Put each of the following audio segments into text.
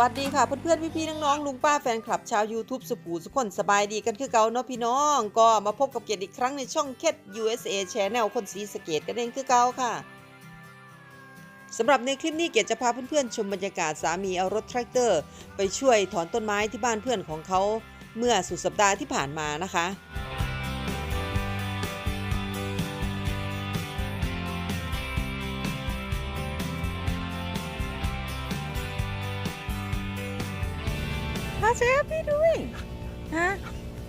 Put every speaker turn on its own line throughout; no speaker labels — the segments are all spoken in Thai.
วัสดีค่ะเพื่อนๆพี่ๆน้องๆลุงป้าแฟนคลับชาว YouTube สุภูสุขคนสบายดีกันคือเก่าเนาะพี่น้อง ก็มาพบกับเกียรติอีกครั้งในช่องเคด USA Channel คนสีสเกตกันเองคือเก่าค่ะสำหรับในคลิปนี้เกียรติจะพาเพื่อนๆชมบรรยากาศสามีเอารถแทรกเตอร์ ไปช่วยถอนต้นไม้ที่บ้านเพื่อนของเขาเมื่อสุดสัปดาห์ที่ผ่านมานะคะ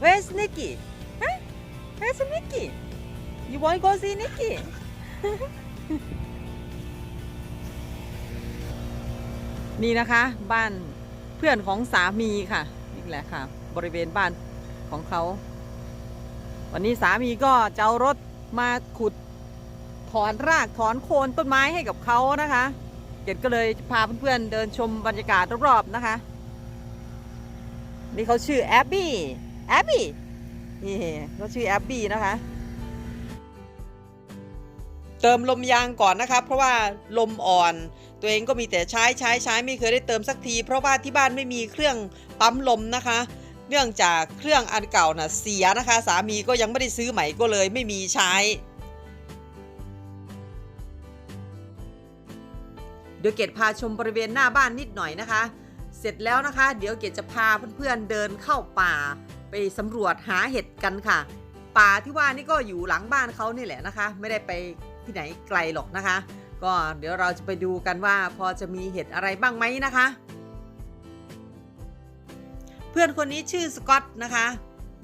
Where's Nikki? Huh? Where's Nikki? You want to go see Nikki? นี่นะคะบ้านเพื่อนของสามีค่ะนี่แหละค่ะ บริเวณบ้านของเขา วันนี้สามีก็จะเอารถมาขุดถอนรากถอนโคนต้นไม้ให้กับเขานะคะเกดก็เลยพาเพื่อนๆเดินชมบรรยากาศรอบๆนะคะ นี่เขาชื่อแอบบี้ แอบบี้นี่เขาชื่อแอบบี้นะคะ เติมลมยางก่อนนะคะเพราะว่าลมอ่อน ตัวเองก็มีแต่ใช้ใช้ใช้ไม่เคยได้เติมสักที เพราะว่าที่บ้านไม่มีเครื่องปั๊มลมนะคะเนื่องจากเครื่องอันเก่าน่ะเสียนะคะ สามีก็ยังไม่ได้ซื้อใหม่ก็เลยไม่มีใช้ เดี๋ยวเกดพาชมบริเวณหน้าบ้านนิดหน่อยนะคะ เสร็จแล้วนะคะ เดี๋ยวเกดจะพาเพื่อนๆเดินเข้าป่า ไปสำรวจหาเห็ดกันค่ะ ป่าที่ว่านี่ก็อยู่หลังบ้านเขานี่แหละนะคะ ไม่ได้ไปที่ไหนไกลหรอกนะคะ ก็เดี๋ยวเราจะไปดูกันว่าพอจะมีเห็ดอะไรบ้างไหมนะคะ เพื่อนคนนี้ชื่อสกอตนะคะ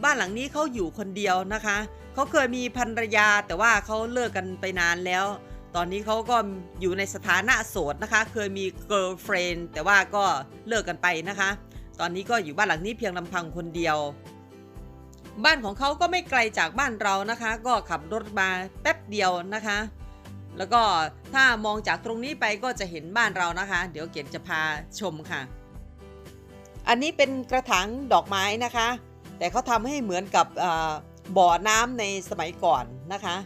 บ้านหลังนี้เขาอยู่คนเดียวนะคะเขาเคยมีภรรยาแต่ว่าเขาเลิกกันไปนานแล้ว ตอนนี้เขาก็อยู่ในสถานะโสดนะคะ เคยมี girlfriend แต่ว่าก็เลิกกันไปนะคะ ตอนนี้ก็อยู่บ้านหลังนี้เพียงลำพังคนเดียว บ้านของเขาก็ไม่ไกลจากบ้านเรานะคะ ก็ขับรถมาแป๊บเดียวนะคะ แล้วก็ถ้ามองจากตรงนี้ไปก็จะเห็นบ้านเรานะคะ เดี๋ยวเกียรจะพาชมค่ะ อันนี้เป็นกระถางดอกไม้นะคะ แต่เขาทำให้เหมือนกับบ่อน้ำในสมัยก่อนนะคะ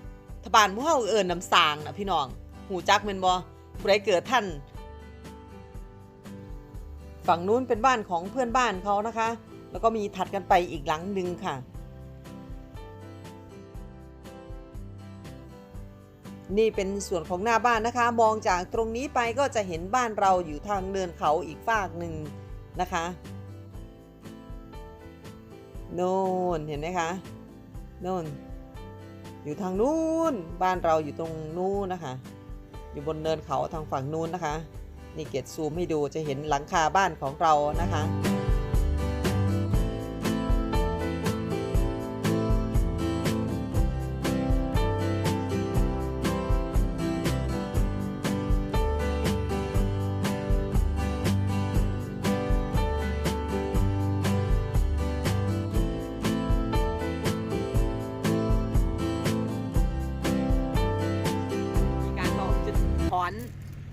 ทบานหมู่เฮาเอิญน้ำสางนะพี่น้อง หูจักแมันบ่ผู้ใดเกิดท่าน ฝั่งนู้นเป็นบ้านของเพื่อนบ้านเขานะคะ แล้วก็มีถัดกันไปอีกหลังหนึ่งค่ะ นี่เป็นส่วนของหน้าบ้านนะคะ มองจากตรงนี้ไปก็จะเห็นบ้านเราอยู่ทางเนินเขาอีกฝากหนึ่งนะคะโน่นเห็นไหมคะโน่นอยู่ทางนู้นบ้านเราอยู่ตรงนู้นนะคะ อยู่บนเนินเขาทางฝั่งนู้นนะคะ นี่เกตซูมให้ดูจะเห็นหลังคาบ้านของเรานะคะ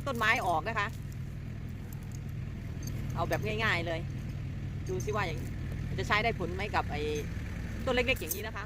ต้นไม้ออกนะคะ เอาแบบง่าย ๆเลย ดูซิว่าอย่างจะใช้ได้ผลไหมกับไอ้ต้นเล็กๆอย่างนี้นะคะ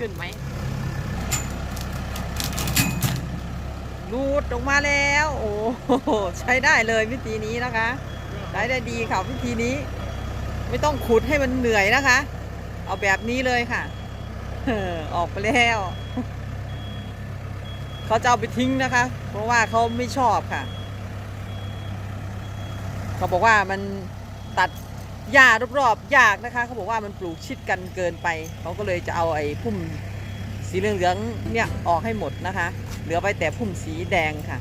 ขึ้นไหมรูดออกมาแล้ว โอ้โหใช้ได้เลยวิธีนี้นะคะใช้ได้ดีค่ะวิธีนี้ ไม่ต้องขุดให้มันเหนื่อยนะคะ เอาแบบนี้เลยค่ะออออกไปแล้วเขาจะเอาไปทิ้งนะคะ เพราะว่าเขาไม่ชอบค่ะ เขาบอกว่ามันตัด หญ้ารอบๆยากนะคะเขาบอกว่ามันปลูกชิดกันเกินไปเขาก็เลยจะเอาไอ้พุ่มสีเหลืองๆเนี่ยออกให้หมดนะคะ เหลือไว้แต่พุ่มสีแดงค่ะ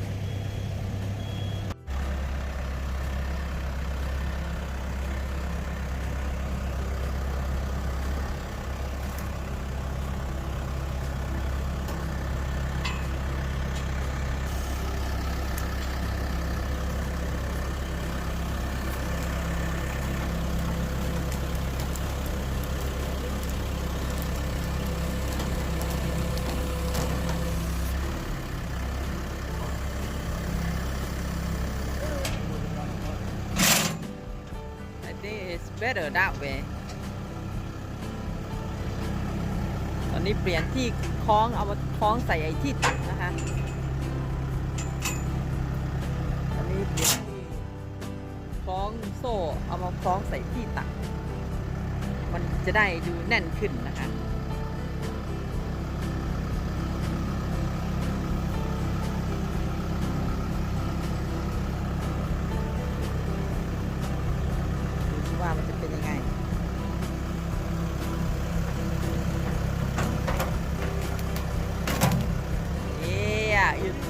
think it's better that way ตอนนี้เปลี่ยนที่คล้องเอามาคล้องใส่ไอ้ที่ตัดนะคะตอนนี้เปลี่ยนที่คล้องโซ่เอามาคล้องใส่ที่ตัด มันจะได้ดูแน่นขึ้นนะคะ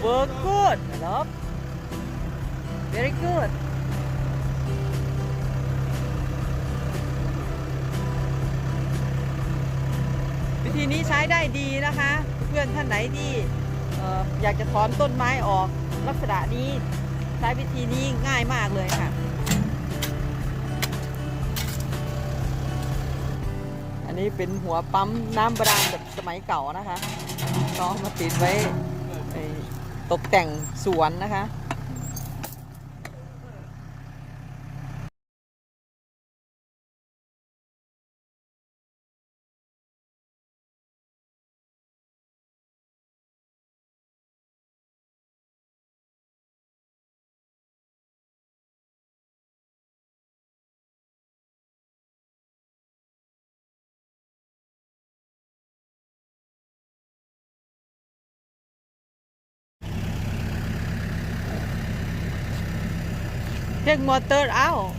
work good, my love. Very good. วิธีนี้ใช้ได้ดีนะคะ เพื่อนท่านไหนที่อยากจะถอนต้นไม้ออกลักษณะนี้ใช้วิธีนี้ง่ายมากเลยค่ะ อันนี้เป็นหัวปั๊มน้ำบาดาลแบบสมัยเก่านะคะก็เอามาติดไว้ ตกแต่งสวนนะคะ Take motor out.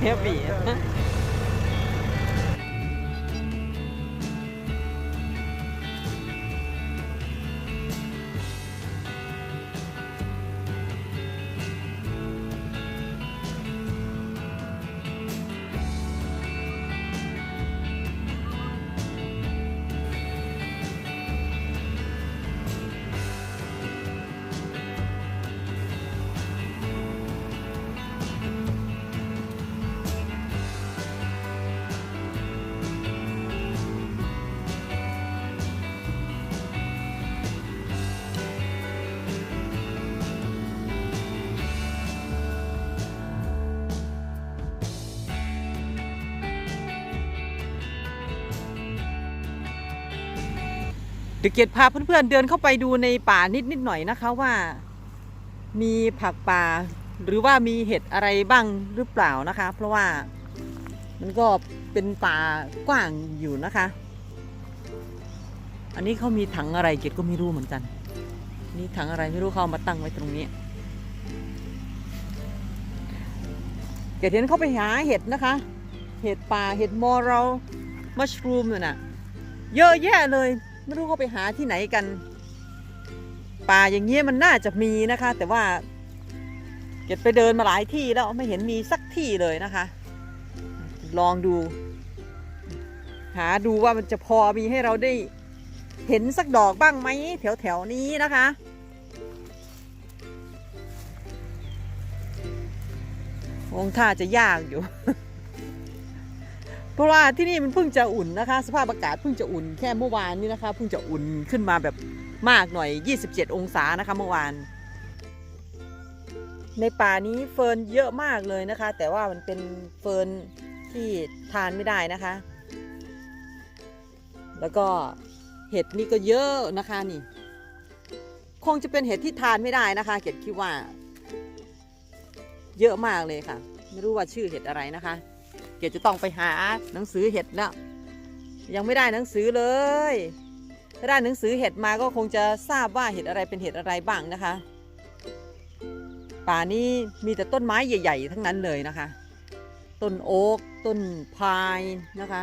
Heavy. เดี๋ยวเกียรติพาเพื่อนๆเดินเข้าไปดูในป่านิดนิดๆหน่อยนะคะว่า มีผักป่า หรือว่ามีเห็ดอะไรบ้างหรือเปล่านะคะ เพราะว่ามันก็เป็นป่ากว้างอยู่นะคะ อันนี้เขามีถังอะไรเกียรติก็ไม่รู้เหมือนกัน นี่ถังอะไรไม่รู้เขามาตั้งไว้ตรงนี้เกียรติเห็นเขาไปหาเห็ดนะคะ เห็ดป่าเห็ดมอเรัลมัชรูมน่ะเยอะแยะเลย ไม่รู้เขาไปหาที่ไหนกัน ป่าอย่างเงี้ยมันน่าจะมีนะคะ แต่ว่าเก็บไปเดินมาหลายที่แล้วไม่เห็นมีสักที่เลยนะคะ ลองดู หาดูว่ามันจะพอมีให้เราได้เห็นสักดอกบ้างไหมแถวแถวนี้นะคะคงท่าจะยากอยู่ เพราะว่าที่นี่มันเพิ่งจะอุ่นนะคะ สภาพอากาศเพิ่งจะอุ่นแค่เมื่อวานนี้นะคะเพิ่งจะอุ่นขึ้นมาแบบมากหน่อย 27 องศานะคะเมื่อวาน ในป่านี้เฟิร์นเยอะมากเลยนะคะ แต่ว่ามันเป็นเฟิร์นที่ทานไม่ได้นะคะ แล้วก็เห็ดนี่ก็เยอะนะคะนี่ คงจะเป็นเห็ดที่ทานไม่ได้นะคะเกดคิดว่า เยอะมากเลยค่ะ ไม่รู้ว่าชื่อเห็ดอะไรนะคะ เกดจะต้องไปหาหนังสือเห็ดแล้ว ยังไม่ได้หนังสือเลย ถ้าได้หนังสือเห็ดมาก็คงจะทราบว่าเห็ดอะไรเป็นเห็ดอะไรบ้างนะคะ ป่านี้มีแต่ต้นไม้ใหญ่ ๆ ทั้งนั้นเลยนะคะ ต้นโอ๊กต้นพายนะคะ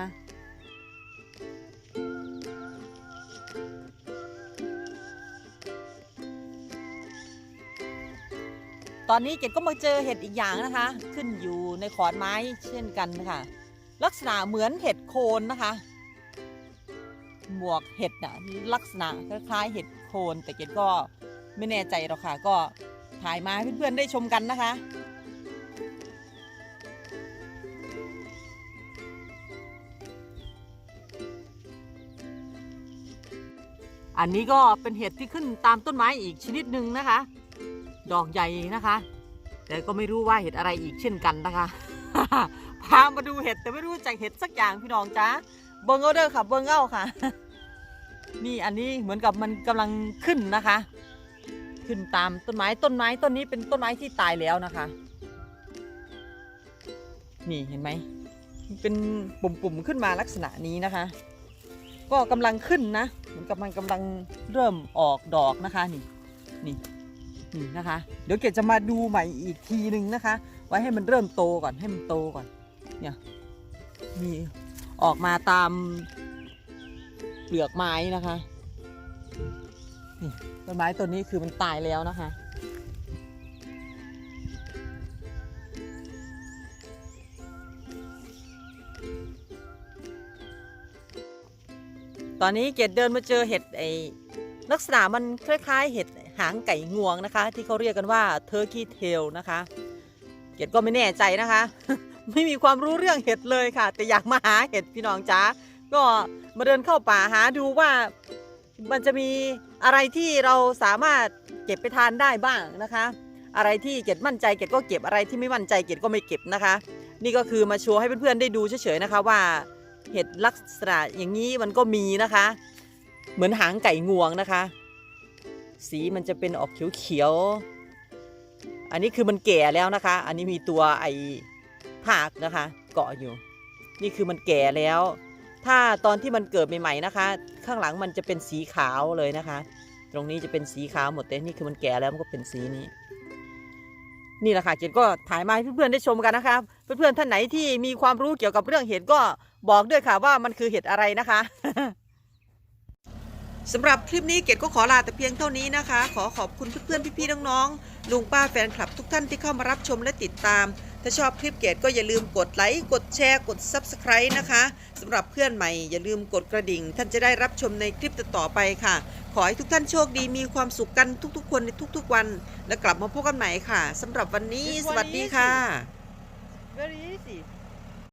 ตอนนี้เกดก็มาเจอเห็ดอีกอย่างนะคะ ขึ้นอยู่ในขอนไม้เช่นกันค่ะ ลักษณะเหมือนเห็ดโคนนะคะ หมวกเห็ดน่ะลักษณะคล้ายๆเห็ดโคน แต่เกดก็ไม่แน่ใจหรอกค่ะ ก็ถ่ายมาให้เพื่อนๆได้ชมกันนะคะอันนี้ก็เป็นเห็ดที่ขึ้นตามต้นไม้อีกชนิดหนึ่งนะคะ ดอกใหญ่นะคะ แต่ก็ไม่รู้ว่าเห็ดอะไรอีกเช่นกันนะคะ พามาดูเห็ดแต่ไม่รู้จักเห็ดสักอย่างพี่น้องจ้าเบิงเอาเด้อค่ะ เบิงเอาค่ะ นี่อันนี้เหมือนกับมันกำลังขึ้นนะคะ ขึ้นตามต้นไม้ต้นไม้ต้นนี้เป็นต้นไม้ที่ตายแล้วนะคะ นี่เห็นไหมเป็นปุ่มๆขึ้นมาลักษณะนี้นะคะ ก็กำลังขึ้นนะเหมือนกับมันกำลังเริ่มออกดอกนะคะนี่นี่ นี่นะคะ เดี๋ยวเกดจะมาดูใหม่อีกทีหนึ่งนะคะ ไว้ให้มันเริ่มโตก่อนให้มันโตก่อน เนี่ยมีออกมาตามเปลือกไม้นะคะนี่ต้นไม้ต้นนี้คือมันตายแล้วนะคะ ตอนนี้เกดเดินมาเจอเห็ดไอลักษณะมันคล้ายๆ เห็ด หางไก่งวงนะคะ ที่เขาเรียกกันว่า turkey tail นะคะ เกดก็ไม่แน่ใจนะคะ ไม่มีความรู้เรื่องเห็ดเลยค่ะ แต่อยากมาหาเห็ดพี่น้องจ้าก็มาเดินเข้าป่าหาดูว่ามันจะมีอะไรที่เราสามารถเก็บไปทานได้บ้างนะคะ อะไรที่เกดมั่นใจเกดก็เก็บอะไรที่ไม่มั่นใจเกดก็ไม่เก็บนะคะ นี่ก็คือมาโชว์ให้เพื่อนๆได้ดูเฉยๆนะคะว่าเห็ดลักษณะอย่างนี้มันก็มีนะคะ เหมือนหางไก่งวงนะคะ สีมันจะเป็นออกเขียวๆ อันนี้คือมันแก่แล้วนะคะ อันนี้มีตัวไอ้ผากนะคะ เกาะอยู่ นี่คือมันแก่แล้ว ถ้าตอนที่มันเกิดใหม่ๆนะคะ ข้างหลังมันจะเป็นสีขาวเลยนะคะ ตรงนี้จะเป็นสีขาวหมดแต่นี่คือมันแก่แล้วมันก็เป็นสีนี้ นี่แหละค่ะเจนก็ถ่ายมาให้เพื่อนๆได้ชมกันนะคะเพื่อนๆท่านไหนที่มีความรู้เกี่ยวกับเรื่องเห็ดก็บอกด้วยค่ะว่ามันคือเห็ดอะไรนะคะ สำหรับคลิปนี้เกดก็ขอลาแต่เพียงเท่านี้นะคะ ขอขอบคุณเพื่อนๆพี่ๆน้องๆลุงป้าแฟนคลับทุกท่านที่เข้ามารับชมและติดตาม ถ้าชอบคลิปเกดก็อย่าลืมกดไลค์กดแชร์กด Subscribe นะคะสำหรับเพื่อนใหม่ อย่าลืมกดกระดิ่ง ท่านจะได้รับชมในคลิปต่อๆไปค่ะ ขอให้ทุกท่านโชคดีมีความสุขกันทุกๆ คนในทุกๆวัน แล้วกลับมาพบกันใหม่ค่ะสำหรับวันนี้สวัสดีค่ะ
very easy